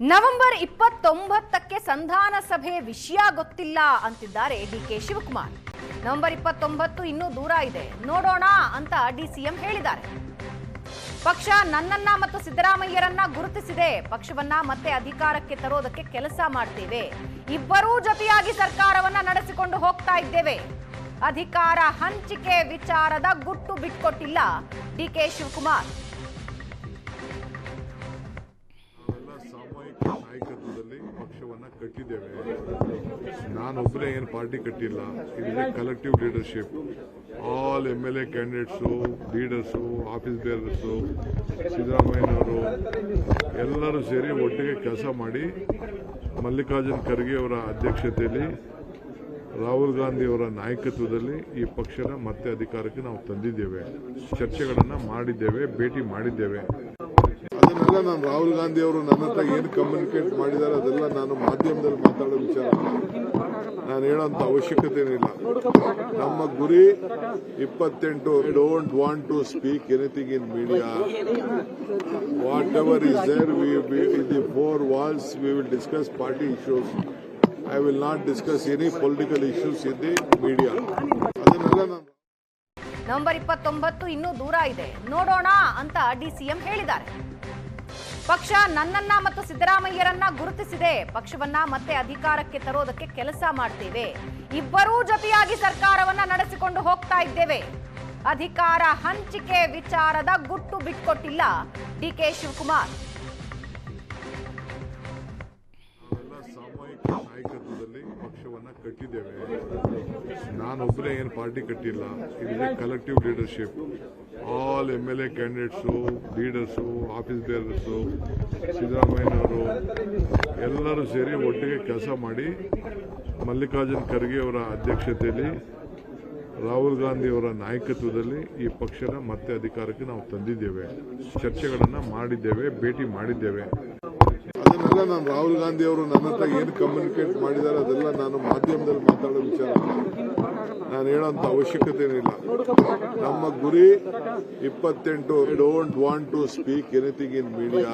November ಇಪ್ಪತ್ತೊಂಬತ್ತಕ್ಕೆ ಸಂಧಾನ ಸಭೆ ವಿಷಯ ಗೊತ್ತಿಲ್ಲ ಅಂತಿದ್ದಾರೆ ಡಿ ಕೆ ಶಿವಕುಮಾರ್. ನವೆಂಬರ್ ಇಪ್ಪತ್ತೊಂಬತ್ತು ಇನ್ನೂ ದೂರ ಇದೆ. ನೋಡೋಣ ಅಂತ ಡಿ ಸಿಎಂ ಹೇಳಿದ್ದಾರೆ. ಪಕ್ಷ ನನ್ನನ್ನ ಮತ್ತು ಸಿದ್ದರಾಮಯ್ಯರನ್ನ ಗುರುತಿಸಿದೆ. ಪಕ್ಷವನ್ನ ಮತ್ತೆ ಅಧಿಕಾರಕ್ಕೆ ತರೋದಕ್ಕೆ ಕೆಲಸ ಮಾಡ್ತೇವೆ. ಇಬ್ಬರೂ ಜೊತೆಯಾಗಿ ಸರ್ಕಾರವನ್ನ ನಡೆಸಿಕೊಂಡು ಹೋಗ್ತಾ ಇದ್ದೇವೆ. ಅಧಿಕಾರ ಹಂಚಿಕೆ ವಿಚಾರದ ಗುಟ್ಟು ಬಿಟ್ಕೊಟ್ಟಿಲ್ಲ ಡಿ ಕೆ ಶಿವಕುಮಾರ್. ಪಕ್ಷವನ್ನ ಕಟ್ಟಿದ್ದೇವೆ. ನಾನೊಬ್ಬರೇ ಏನು ಪಾರ್ಟಿ ಕಟ್ಟಿಲ್ಲ. ಇದು collective leadership all M L A candidates leaders office bearers ಸಿದ್ದರಾಮಯ್ಯನವರು ಎಲ್ಲರೂ ಸೇರಿ ಒಟ್ಟಿಗೆ ಕೆಲಸ ಮಾಡಿ ಮಲ್ಲಿಕಾರ್ಜುನ್ ಖರ್ಗೆ ಅವರ ಅಧ್ಯಕ್ಷತೆಯಲ್ಲಿ, ರಾಹುಲ್ ಗಾಂಧಿ ಅವರ ನಾಯಕತ್ವದಲ್ಲಿ ಈ ಪಕ್ಷನ ಮತ್ತೆ ಅಧಿಕಾರಕ್ಕೆ ನಾವು ತಂದಿದ್ದೇವೆ. ಚರ್ಚೆಗಳನ್ನು ಮಾಡಿದ್ದೇವೆ, ಭೇಟಿ ಮಾಡಿದ್ದೇವೆ. ಅದನ್ನೆಲ್ಲ ನಾನು ರಾಹುಲ್ ಗಾಂಧಿ ಅವರು ನನ್ನ ಹತ್ರ ಏನು ಕಮ್ಯುನಿಕೇಟ್ ಮಾಡಿದ್ದಾರೆ ಅದೆಲ್ಲ ನಾನು ಮಾಧ್ಯಮದಲ್ಲಿ ಮಾತಾಡೋ ವಿಚಾರ ನಾನು ಹೇಳೋಂಥ ಅವಶ್ಯಕತೆ ಏನಿಲ್ಲ. ನಮ್ಮ ಗುರಿ ಇಪ್ಪತ್ತೆಂಟು don't want to speak anything in media whatever is there in the four walls we will discuss party issues I will not discuss any political issues in the media ಅದನ್ನೆಲ್ಲ ನಾನು ನವೆಂಬರ್ ಇಪ್ಪತ್ತೊಂಬತ್ತು ಇನ್ನೂ ದೂರ ಇದೆ. ನೋಡೋಣ ಅಂತ ಡಿಸಿಎಂ ಹೇಳಿದ್ದಾರೆ. ಪಕ್ಷ ನನ್ನನ್ನ ಮತ್ತು ಸಿದ್ದರಾಮಯ್ಯರನ್ನ ಗುರುತಿಸಿದೆ. ಪಕ್ಷವನ್ನ ಮತ್ತೆ ಅಧಿಕಾರಕ್ಕೆ ತರೋದಕ್ಕೆ ಕೆಲಸ ಮಾಡ್ತೇವೆ. ಇಬ್ಬರೂ ಜೊತೆಯಾಗಿ ಸರ್ಕಾರವನ್ನ ನಡೆಸಿಕೊಂಡು ಹೋಗ್ತಾ ಇದ್ದೇವೆ. ಅಧಿಕಾರ ಹಂಚಿಕೆ ವಿಚಾರದ ಗುಟ್ಟು ಬಿಟ್ಕೊಟ್ಟಿಲ್ಲ ಡಿ ಕೆ ಶಿವಕುಮಾರ್. ನಾಯಕತ್ವದಲ್ಲಿ ಪಕ್ಷವನ್ನ ಕಟ್ಟಿದ್ದೇವೆ. ನಾನೊಬ್ಬರೇ ಏನು ಪಾರ್ಟಿ ಕಟ್ಟಿಲ್ಲ. It collective leadership all M L A candidates leaders office bearers ಸಿದ್ದರಾಮಯ್ಯನವರು ಎಲ್ಲರೂ ಸೇರಿ ಒಟ್ಟಿಗೆ ಕೆಲಸ ಮಾಡಿ ಮಲ್ಲಿಕಾರ್ಜುನ್ ಖರ್ಗೆ ಅವರ ಅಧ್ಯಕ್ಷತೆಯಲ್ಲಿ, ರಾಹುಲ್ ಗಾಂಧಿಯವರ ನಾಯಕತ್ವದಲ್ಲಿ ಈ ಪಕ್ಷನ ಮತ್ತೆ ಅಧಿಕಾರಕ್ಕೆ ನಾವು ತಂದಿದ್ದೇವೆ. ಚರ್ಚೆಗಳನ್ನು ಮಾಡಿದ್ದೇವೆ, ಭೇಟಿ ಮಾಡಿದ್ದೇವೆ. ಅದನ್ನೆಲ್ಲ ನಾನು ರಾಹುಲ್ ಗಾಂಧಿ ಅವರು ನನ್ನ ಹತ್ರ ಏನು ಕಮ್ಯುನಿಕೇಟ್ ಮಾಡಿದ್ದಾರೆ ಅದೆಲ್ಲ ನಾನು ಮಾಧ್ಯಮದಲ್ಲಿ ಮಾತಾಡೋ ವಿಚಾರ ನಾನು ಹೇಳೋಂಥ ಅವಶ್ಯಕತೆ ಏನಿಲ್ಲ ನಮ್ಮ ಗುರಿ ಇಪ್ಪತ್ತೆಂಟು don't want to speak anything in media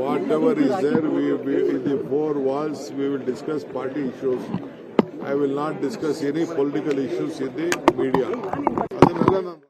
whatever is there in the four walls we will discuss party issues I will not discuss any political issues in the media ಅದನ್ನೆಲ್ಲ ನಾನು